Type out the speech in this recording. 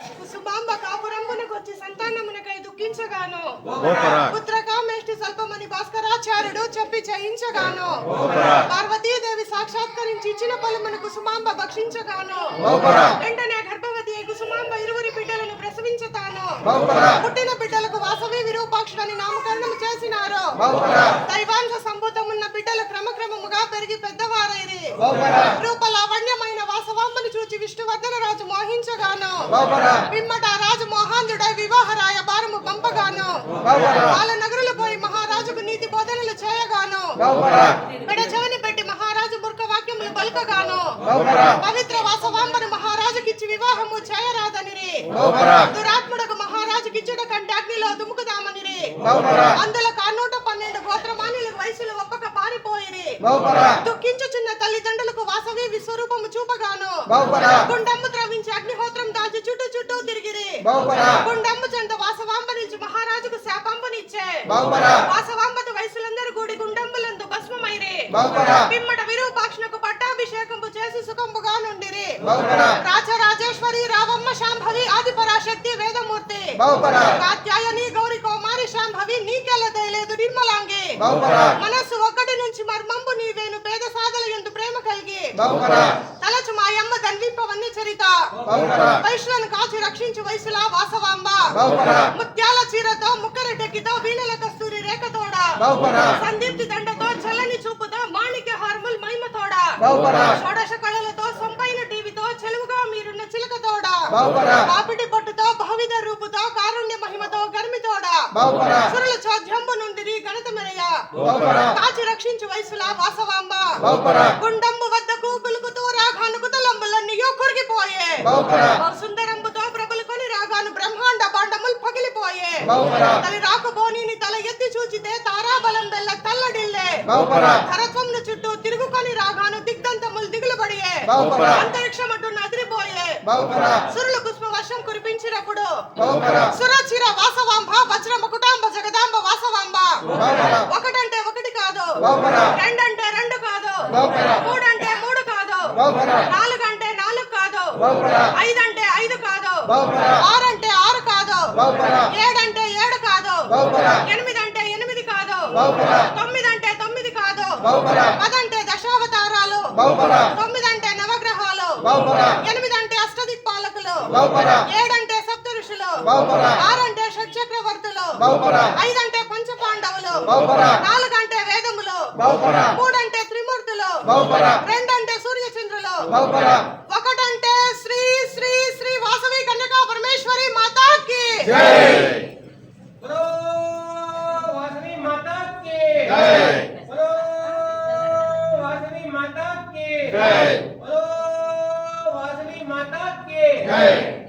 కుసుమాంబ కాపురంబునకు వచ్చి సంతానమునకై దుఃఖించగాను. పుత్రకామేష్టి స్వల్పమని భాస్కరాచార్యుడు చెప్పి చేయించగాను. గోపరా. పార్వతీదేవి సాక్షాత్కరించి ఇచ్చిన ఫలమును కుసుమాంబ భక్షించగాను. వెంటనే గర్భవతి కుసుమాంబ ఇరువురి బిడ్డలను ప్రసవించుతాను. పుట్టిన బిడ్డలకు వాసవి విరూపాక్షుడని నామకరణం చేసినారు. దైవాంశ సంభూతమున్న బిడ్డలు క్రమక్రమముగా పెరిగి పెద్దవారైరి. గోపరా. రూప లావణ్యమైన విష్ణువర్ధన రాజు మోహించగాను. గోపరా పిమ్మట రాజు మోహాంజుడై వివాహరాయ భారము పంపగాను. వాళ్ళ నగరులు పోయి మహారాజుకు నీతి బోధనలు చేయగాను. బిడ చెవిని పెట్టి మహారాజు ముర్ఖ వాక్యములు పలుకగాను పవిత్ర వాసవాంబను మహారాజుకిచ్చి వివాహము చేయరాదనిరి. గోపరా దురాత్ముడకు మహారాజుకిచ్చుట కంటే అగ్నిలో దుముకుదామనిరి. గోపరా అందులో కానూట పన్నెండు గోత్రమానులకు వయసులో ఒక్కొక్క పారిపోయిరి. గోపరా వాసవి విశ్వరూపము చూపగాను. గుండమ్ము త్రవించి అగ్నిహోత్రం దాచి చుట్టూ చుట్టూ తిరిగిరి. గుండమ్ము చెంత వాసవాంబ నుంచి మహారాజుకు శాపంబనిచ్చే. గోపరా వాసవాంబత వయసులందరూ కూడి గుండమ్ములందు భస్మమైరి. పిమ్మట విరూపాక్షునకు పట్టాభిషేకంపు చేసి సుఖంబుగా నుండిరి. రాజరాజేశ్వరి రావమ్మ శాంభవి ఆదిపరాశక్తి వేదమూర్తి. గోపరా కాత్యాయని గౌరి కౌమారి శాంభవి నీకెల దయలేదు నిర్మలాంగి. మనస్సు ఒక్కటి తలచు మాయమ్మ దండింపవన్నీ చరిత వైశ్యులను కాచి రక్షించు వయసులా వాసవాంబ. ముత్యాల చీరతో ముక్కరెడ్డెక్కితో వీణల కస్తూరి రేఖతోడ. సందీప్తి దండతో చల్లని చూపుతో మాణిక్య హార్ముల్ మైమతోడ గోపరా షోడశ కళలతో సొంపైన టీవీతో చెలువుగా మీరున్న చిలకతోడ. గోపరా పాపిటి పట్టుతో బహువిధ రూపుతో కారుణ్య మహిమతో గర్మితోడ. సురుల చోద్యంబు నుండి మెరయ. గోపరా కాచి రక్షించు వయసులా వాసవాంబ. గుండంబు సుందరంబుతో ప్రభులుకొని రాగాను బ్రహ్మాండ బాండములు పగిలిపోయే. గోపరా తలి రాకుబోనిని తల ఎత్తి చూచితే తారాబలం బెల్ల తల్లడిల్లే. గోపరా ధరత్వమును చుట్టూ తిరుగుకొని రాగాను దిగ్దంతములు దిగులుబడియే. అంతరిక్షం అటు నదిరిపోయే సురులు పుష్ప వర్షం కురిపించినప్పుడు సురచిర వాసవాంబ వజ్ర ముకుటాంబ జగదాంబ వాసవాంబ ఒకటంటే ఒకటి కాదు. రెండంటే రెండు కాదు. మూడంటే మూడు కాదు. నాలుగు గోపరా ఐదంటే ఐదు కాదు. గోపరా ఆరంటే ఆరు కాదు. గోపరా ఏడంటే ఏడు కాదు. గోపరా ఎనిమిదంటే ఎనిమిది కాదు. గోపరా తొమ్మిదంటే తొమ్మిది కాదు. పదంటే దశావతారాలు. గోపరా తొమ్మిదంటే నవగ్రహాలు. గోపరా ఎనిమిదంటే అష్టదిక్పాలకులు. ఏడంటే సప్త ఋషులు ఆరంటే షట్చక్రవర్తులు ఐదంటే పంచ పాండవులు నాలుగంటే వేదములు. మూడంటే త్రిమూర్తులు. రెండంటే సూర్యచంద్రులు. જય. બોલો વાસવી માતા કે. જય. બોલો વાસવી માતા કે. જય. બોલો વાસવી માતા કે. જય.